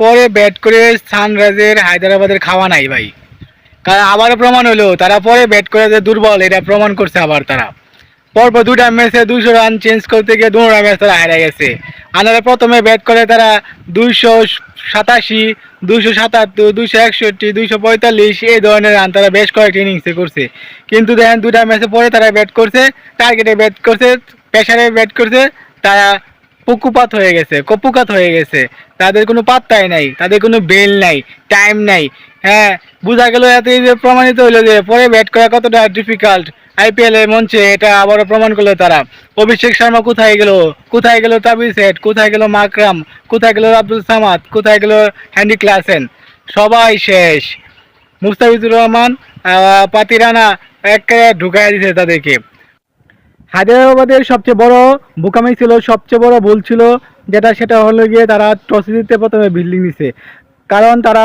পরে ব্যাট করে সানরাইজের হায়দ্রাবাদের খাওয়া নাই ভাই। কারণ আবারও প্রমাণ হলো, তারা পরে ব্যাট করে যে দুর্বল, এটা প্রমাণ করছে আবার তারা। পরপর দুটা ম্যাচে দুশো রান চেঞ্জ করতে গিয়ে দুটা ম্যাচ তারা হারিয়ে গেছে। আনারা প্রথমে ব্যাট করে, তারা দুইশো সাতাশি, দুইশো সাতাত্তর, দুইশো একষট্টি, দুইশো পঁয়তাল্লিশ, এই ধরনের রান তারা বেশ কয়েকটি ইনিংসে করছে। কিন্তু দেখেন দুটা ম্যাচে পরে তারা ব্যাট করছে টার্গেটে ব্যাট করছে প্রেশারে ব্যাট করছে, তারা পুকুপাত হয়ে গেছে, কপুকাত হয়ে গেছে। তাদের কোনো পাত্তাই নাই, তাদের কোনো বেল নাই টাইম নাই। হ্যাঁ বোঝা গেল এত যে প্রমাণিত হইল যে পরে ব্যাট করা কতটা ডিফিকাল্ট আইপিএল এর মঞ্চে এটা আবারও প্রমাণ করল তারা। অভিষেক শর্মা কোথায় গেল? কোথায় গেল তাবিজ হেড কোথায় গেল মাকরাম? কোথায় গেল আব্দুল সামাদ? কোথায় গেল হ্যান্ডি ক্লাসেন? সবাই শেষ। মুস্তাফিজুর রহমান পাতিরানা একেবারে ঢুকাই দিছে তাদেরকে। হায়দ্রাবাদের সবচেয়ে বড় বোকামি ছিল, সবচেয়ে বড় ভুল ছিল যেটা, সেটা হলো গিয়ে তারা টসে জিততে প্রথমে বিল্ডিং নিছে। কারণ তারা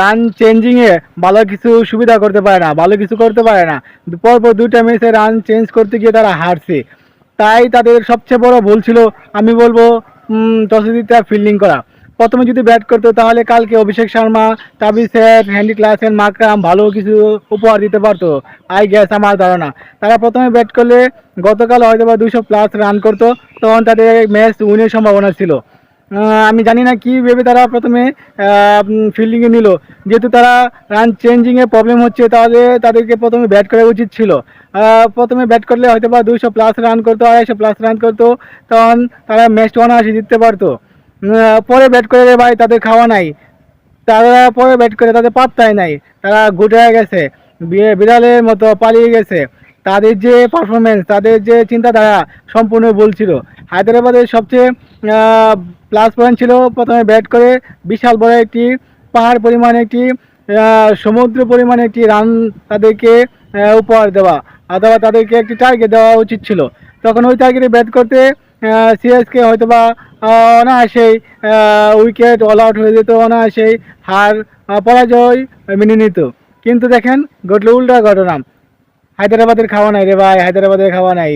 রান চেঞ্জিংয়ে ভালো কিছু সুবিধা করতে পারে না, ভালো কিছু করতে পারে না। পরপর দুইটা ম্যাচে রান চেঞ্জ করতে গিয়ে তারা হারছে। তাই তাদের সবচেয়ে বড় ভুল ছিল, আমি বলব টসে জিতে ফিল্ডিং করা। প্রথমে যদি ব্যাট করতো, তাহলে কালকে অভিষেক শর্মা, তাবিজ স্যার, হ্যান্ডি ক্লাসেন, মাকরাম ভালো কিছু উপহার দিতে পারতো। আই গ্যাস আমার ধারণা। তারা প্রথমে ব্যাট করলে গতকাল হয়তো বা দুশো প্লাস রান করতো, তখন তাদের ম্যাচ উইনের সম্ভাবনা ছিল। আমি জানি না কী ভেবে তারা প্রথমে ফিল্ডিংয়ে নিল। যেহেতু তারা রান চেঞ্জিংয়ে প্রবলেম হচ্ছে, তাহলে তাদেরকে প্রথমে ব্যাট করা উচিত ছিল। প্রথমে ব্যাট করলে হয়তো বা দুশো প্লাস রান করতো, আড়াইশো প্লাস রান করতো, তখন তারা ম্যাচটা অনায়াসে জিততে পারতো। পরে ব্যাট করে ভাই, তাদের খাওয়া নাই। তারা পরে ব্যাট করে তাদের পাত্তাই নাই। তারা গুটে গেছে, বিড়ালের মতো পালিয়ে গেছে। তাদের যে পারফরমেন্স তাদের যে চিন্তাধারা সম্পূর্ণ ভুল ছিল হায়দ্রাবাদের সবচেয়ে প্লাস পয়েন্ট ছিল প্রথমে ব্যাট করে বিশাল বড় একটি পাহাড় পরিমাণ, একটি সমুদ্র পরিমাণ একটি রান তাদেরকে উপহার দেওয়া অথবা তাদেরকে একটি টার্গেট দেওয়া উচিত ছিল। তখন ওই টার্গেটে ব্যাট করতে সিএসকে হয়তো বা অনায়াসেই উইকেট অল আউট হয়ে যেত, অনায়াসেই হার পরাজয় মেনে নিত। কিন্তু দেখেন, ঘটল উল্টা ঘটনা। হায়দ্রাবাদের খাওয়া নাই রে ভাই হায়দ্রাবাদের খাওয়া নাই।